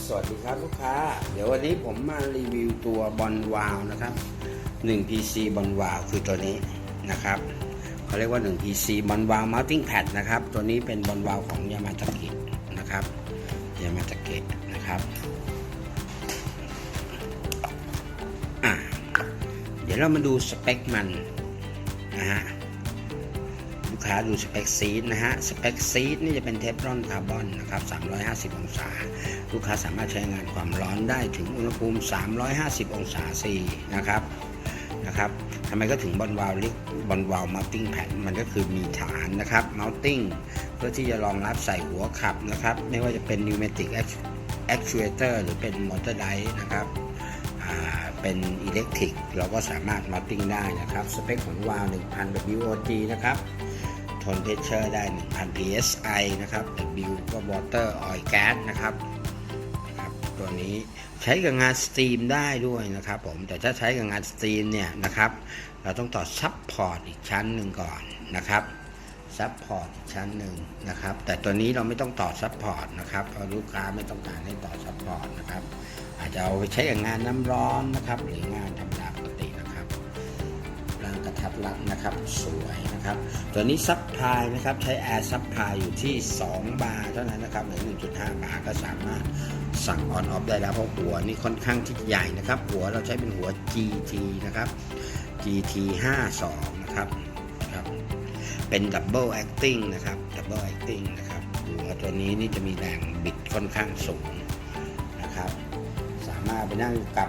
สวัสดีครับลูกค้า เดี๋ยววันนี้ผมมารีวิวตัวบอลวาลนะครับ 1 PC บอลวาลคือตัวนี้นะครับเขาเรียกว่า 1 PC บอลวาล mounting pad นะครับ ตัวนี้เป็นบอลวาลของยามาตะเกะนะครับยามาตะเกะนะครับอะเดี๋ยวเรามาดูสเปคมันนะฮะ ค้าดูสเปคซีดนะฮะสเปคซีดนี่จะเป็นเทฟลอนคาร์บอนนะครับ350 องศา ลูกค้าสามารถใช้งานความร้อนได้ถึงอุณหภูมิ 350 องศาซีนะครับนะครับทำไมก็ถึงบอลวาลเรียกบอลวาลมา u ติ้งแผ่นมันก็คือมีฐานนะครับมา u ติ้งเพื่อที่จะรองรับใส่หัวขับนะครับ ไม่ว่าจะเป็น pneumatic actuator หรือเป็นมอเตอร์ไดนะครับเป็นอิเล็กทริก เราก็สามารถมาติ้งได้นะครับ สเปคของวาล์ว1,000 WOG นะครับ ทนเพชเชอร์ได้ 1,000 PSI นะครับ W ก็ Water Oil Gas นะครับนะครับ ตัวนี้ใช้กับงานสตรีมได้ด้วยนะครับผม แต่ถ้าใช้กับงานสตรีมเนี่ยนะครับ เราต้องต่อซับพอร์ตอีกชั้นหนึ่งก่อนนะครับซับพอร์ตชั้นหนึ่งนะครับ แต่ตัวนี้เราไม่ต้องต่อซับพอร์ตนะครับเพราะลูกค้าไม่ต้องการให้ต่อซับพอร์ตนะครับ อาจจะเอาไปใช้กับงานน้ำร้อนนะครับ หรืองานธร ทัดรัดนะครับสวยนะครับ ตัวนี้ซับพลายนะครับใช้แอร์ซับพลายอยู่ที่ 2 บาร์เท่านั้นนะครับหรือ1.5 บาร์ก็สามารถสั่งออนออฟได้แล้วเพราะหัวนี่ค่อนข้างที่ใหญ่นะครับ หัวเราใช้เป็นหัว GT นะครับ GT 52นะครับครับเป็นดับเบิลแอคติ้งนะครับดับเบิลแอคติ้งนะครับหัวตัวนี้นี่จะมีแรงบิดค่อนข้างสูงนะครับ สามารถไปนั่งกับ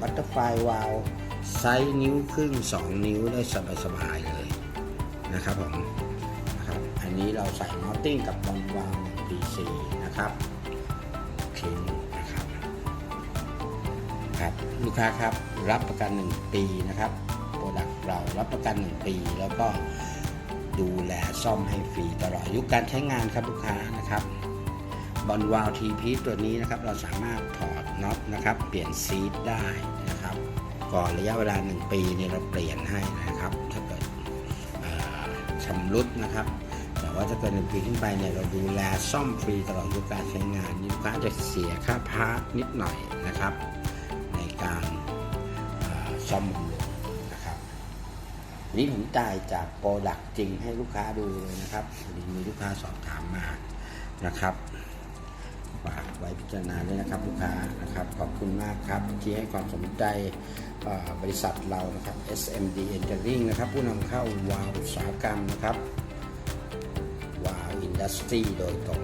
บัตเตอร์ไฟวาล ไซส์นิ้วครึ่ง 2 นิ้วได้สบายๆเลยนะครับผมนะครับอันนี้เราใส่มอตติ้งกับบอลวาล PC นะครับทิ้งนะครับครับลูกค้าครับรับประกัน 1 ปีนะครับโปรดักต์เรารับประกัน 1 ปี แล้วก็ดูแลซ่อมให้ฟรีตลอดอายุการใช้งานครับลูกค้านะครับบอลวาลทีพีตัวนี้นะครับเราสามารถถอดน็อตนะครับ เปลี่ยนซีดได้นะครับ ก่อนระยะเวลา 1 ปีเนี่ยเราเปลี่ยนให้นะครับ ถ้าเกิดชำรุดนะครับ แต่ว่าถ้าเกิดหนึ่งปีขึ้นไปเนี่ยเราดูแลซ่อมฟรีตลอดอายุการใช้งานลูกค้าจะเสียค่าพาร์ทนิดหน่อยนะครับ ในการซ่อมบำรุงนะครับนี่ผมจ่ายจากโปรดักจริงให้ลูกค้าดูเลยนะครับมีลูกค้าสอบถามมานะครับ ฝากไว้พิจารณาด้วยนะครับ ลูกค้านะครับขอบคุณมากครับที่ให้ความสนใจบริษัทเรานะครับ SMD Engineering นะครับ ผู้นำเข้าวาล์วอุตสาหกรรมนะครับวาล์วอินดัสทรีโดยตรง